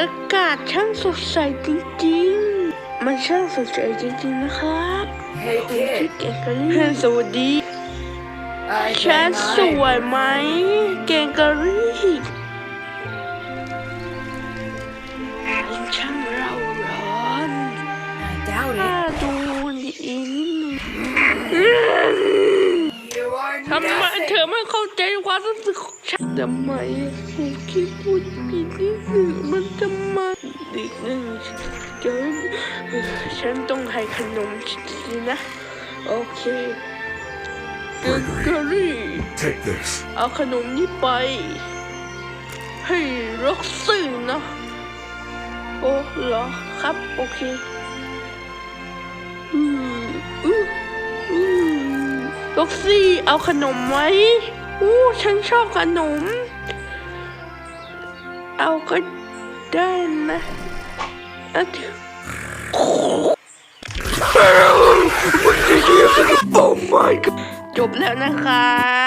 อากาศช่างสดใสจริงๆ มันช่างสดใสจริงๆนะครับ Hey ชื่อ kid, เก่งกะลี่สวัสดี I ฉัน can สวยไหม เก่งกะลี่ ทำไมเธอไม่เข้าใจความรู้สึกของฉันทำไมผมคิดพูดผิดนิดหนึ่งมันทำไมอีกหนึ่งเดี๋ยวเอ่อฉันต้องให้ขนมสินะ โอเคเกเกอรี่ Take this. เอาขนมนี้ไป ให้ร็อกซี่นะ โอ้เหรอครับ โอเค ล็อกซี่เอาขนมไหมอู้ฉันชอบขนม เอาก็ได้นะอะเดี๋ยว Oh my god. จบแล้วนะครับ